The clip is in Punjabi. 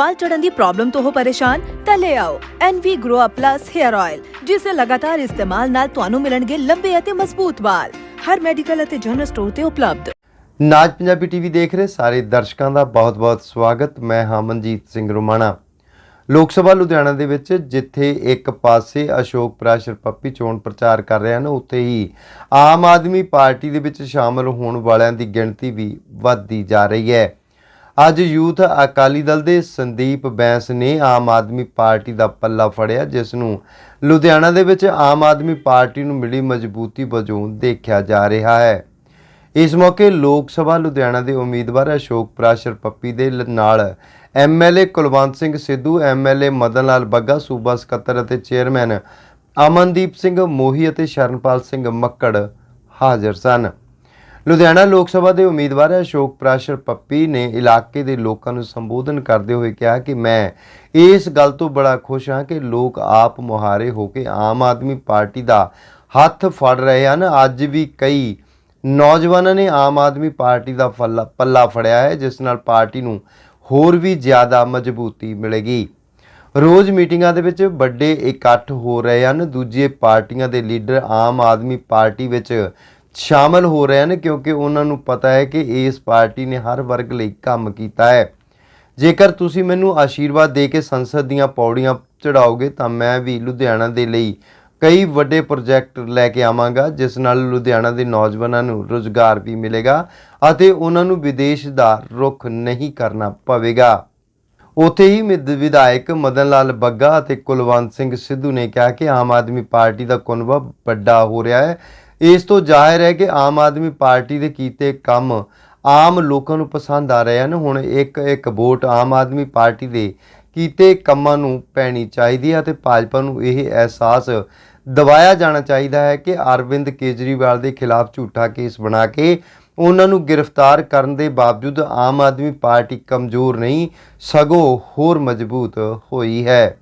ਵਾਲ ਚੜਨ ਦੀ ਪ੍ਰੋਬਲਮ ਤੋਂ ਹੋ ਪਰੇਸ਼ਾਨ, ਤਾਂ ਲੈ ਆਓ NV Grow Up Plus Hair Oil ਜਿਸ ਦੇ ਲਗਾਤਾਰ ਇਸਤੇਮਾਲ ਨਾਲ ਤੁਹਾਨੂੰ ਮਿਲਣਗੇ ਲੰਬੇ ਅਤੇ ਮਜ਼ਬੂਤ ਵਾਲ ਹਰ ਮੈਡੀਕਲ ਅਤੇ ਜਨਰਲ ਸਟੋਰ ਤੇ ਉਪਲਬਧ। ਨਾਜ ਪੰਜਾਬੀ ਟੀਵੀ ਦੇਖ ਰਹੇ ਸਾਰੇ ਦਰਸ਼ਕਾਂ ਦਾ ਬਹੁਤ-ਬਹੁਤ ਸਵਾਗਤ। ਮੈਂ ਹਾਂ ਮਨਜੀਤ ਸਿੰਘ ਰੋਮਾਣਾ। ਲੋਕ ਸਭਾ ਲੁਧਿਆਣਾ ਦੇ ਵਿੱਚ ਜਿੱਥੇ ਇੱਕ ਪਾਸੇ ਅਸ਼ੋਕ ਪ੍ਰਾਸ਼ਰ ਪੱਪੀ ਚੋਣ ਪ੍ਰਚਾਰ ਕਰ ਰਹੇ ਹਨ, ਉੱਥੇ ਹੀ ਆਮ ਆਦਮੀ ਪਾਰਟੀ ਦੇ ਵਿੱਚ ਸ਼ਾਮਲ ਹੋਣ ਵਾਲਿਆਂ ਦੀ ਗਿਣਤੀ ਵੀ ਵੱਧਦੀ ਜਾ ਰਹੀ ਹੈ। ਅੱਜ ਯੂਥ ਅਕਾਲੀ ਦਲ ਦੇ ਸੰਦੀਪ ਬੈਂਸ ਨੇ ਆਮ ਆਦਮੀ ਪਾਰਟੀ ਦਾ ਪੱਲਾ ਫੜਿਆ, ਜਿਸ ਨੂੰ ਲੁਧਿਆਣਾ ਦੇ ਵਿੱਚ ਆਮ ਆਦਮੀ ਪਾਰਟੀ ਨੂੰ ਮਿਲੀ ਮਜ਼ਬੂਤੀ ਵਜੋਂ ਦੇਖਿਆ ਜਾ ਰਿਹਾ ਹੈ। ਇਸ ਮੌਕੇ ਲੋਕ ਸਭਾ ਲੁਧਿਆਣਾ ਦੇ ਉਮੀਦਵਾਰ ਅਸ਼ੋਕ ਪ੍ਰਾਸ਼ਰ ਪੱਪੀ ਦੇ ਲ- ਨਾਲ ਐਮਐਲਏ ਕੁਲਵੰਤ ਸਿੰਘ ਸਿੱਧੂ ਐਮਐਲਏ ਮਦਨ ਲਾਲ ਬੱਗਾ, ਸੂਬਾ ਸਕੱਤਰ ਅਤੇ ਚੇਅਰਮੈਨ ਅਮਨਦੀਪ ਸਿੰਘ ਮੋਹੀ ਅਤੇ ਸ਼ਰਨਪਾਲ ਸਿੰਘ ਮੱਕੜ ਹਾਜ਼ਰ ਸਨ। ਲੁਧਿਆਣਾ ਲੋਕ ਸਭਾ ਦੇ ਉਮੀਦਵਾਰ ਅਸ਼ੋਕ ਪ੍ਰਾਸ਼ਰ ਪੱਪੀ ਨੇ ਇਲਾਕੇ ਦੇ ਲੋਕਾਂ ਨੂੰ ਸੰਬੋਧਨ ਕਰਦੇ ਹੋਏ ਕਿਹਾ ਕਿ ਮੈਂ ਇਸ ਗੱਲ ਤੋਂ ਬੜਾ ਖੁਸ਼ ਹਾਂ ਕਿ ਲੋਕ ਆਪ ਮੁਹਾਰੇ ਹੋ ਕੇ ਆਮ ਆਦਮੀ ਪਾਰਟੀ ਦਾ ਹੱਥ ਫੜ ਰਹੇ ਹਨ। ਅੱਜ ਵੀ ਕਈ ਨੌਜਵਾਨਾਂ ਨੇ ਆਮ ਆਦਮੀ ਪਾਰਟੀ ਦਾ ਫੱਲਾ- ਪੱਲਾ ਫੜਿਆ ਹੈ, ਜਿਸ ਨਾਲ ਪਾਰਟੀ ਨੂੰ ਹੋਰ ਵੀ ਜ਼ਿਆਦਾ ਮਜ਼ਬੂਤੀ ਮਿਲੇਗੀ। ਰੋਜ਼ ਮੀਟਿੰਗਾਂ ਦੇ ਵਿੱਚ ਵੱਡੇ ਇਕੱਠ ਹੋ ਰਹੇ ਹਨ। ਦੂਜੇ ਪਾਰਟੀਆਂ ਦੇ ਲੀਡਰ ਆਮ ਆਦਮੀ ਪਾਰਟੀ ਵਿੱਚ ਸ਼ਾਮਲ ਹੋ ਰਹੇ ਹਨ ਕਿਉਂਕਿ ਉਹਨਾਂ ਨੂੰ ਪਤਾ ਹੈ ਕਿ ਇਸ ਪਾਰਟੀ ਨੇ ਹਰ ਵਰਗ ਲਈ ਕੰਮ ਕੀਤਾ ਹੈ। ਜੇਕਰ ਤੁਸੀਂ ਮੈਨੂੰ ਆਸ਼ੀਰਵਾਦ ਦੇ ਕੇ ਸੰਸਦ ਦੀਆਂ ਪੌੜੀਆਂ ਚੜਾਓਗੇ ਤਾਂ ਮੈਂ ਵੀ ਲੁਧਿਆਣਾ ਦੇ ਲਈ ਕਈ ਵੱਡੇ ਪ੍ਰੋਜੈਕਟ ਲੈ ਕੇ ਆਵਾਂਗਾ, ਜਿਸ ਨਾਲ ਲੁਧਿਆਣਾ ਦੇ ਨੌਜਵਾਨਾਂ ਨੂੰ ਰੋਜ਼ਗਾਰ ਵੀ ਮਿਲੇਗਾ ਅਤੇ ਉਹਨਾਂ ਨੂੰ ਵਿਦੇਸ਼ ਦਾ ਰੁਖ ਨਹੀਂ ਕਰਨਾ ਪਵੇਗਾ। ਉੱਥੇ ਹੀ ਮਿਦ- ਵਿਧਾਇਕ ਮਦਨ ਲਾਲ ਬੱਗਾ ਅਤੇ ਕੁਲਵੰਤ ਸਿੰਘ ਸਿੱਧੂ ਨੇ ਕਿਹਾ ਕਿ ਆਮ ਆਦਮੀ ਪਾਰਟੀ ਦਾ ਕੁਨਬਾ ਵੱਡਾ ਹੋ ਰਿਹਾ ਹੈ। ਇਸ ਤੋਂ ਜ਼ਾਹਿਰ ਹੈ ਕਿ ਆਮ ਆਦਮੀ ਪਾਰਟੀ ਦੇ ਕੀਤੇ ਕੰਮ ਆਮ ਲੋਕਾਂ ਨੂੰ ਪਸੰਦ ਆ ਰਹੇ ਹਨ। ਹੁਣ ਇੱਕ ਇੱਕ ਵੋਟ ਆਮ ਆਦਮੀ ਪਾਰਟੀ ਦੇ ਕੀਤੇ ਕੰਮਾਂ ਨੂੰ ਪੈਣੀ ਚਾਹੀਦੀ ਹੈ ਅਤੇ ਭਾਜਪਾ ਨੂੰ ਇਹ ਅਹਿਸਾਸ ਦਿਵਾਇਆ ਜਾਣਾ ਚਾਹੀਦਾ ਹੈ ਕਿ ਅਰਵਿੰਦ ਕੇਜਰੀਵਾਲ ਦੇ ਖਿਲਾਫ ਝੂਠਾ ਕੇਸ ਬਣਾ ਕੇ ਉਹਨਾਂ ਨੂੰ ਗ੍ਰਿਫਤਾਰ ਕਰਨ ਦੇ ਬਾਵਜੂਦ ਆਮ ਆਦਮੀ ਪਾਰਟੀ ਕਮਜ਼ੋਰ ਨਹੀਂ, ਸਗੋਂ ਹੋਰ ਮਜ਼ਬੂਤ ਹੋਈ ਹੈ।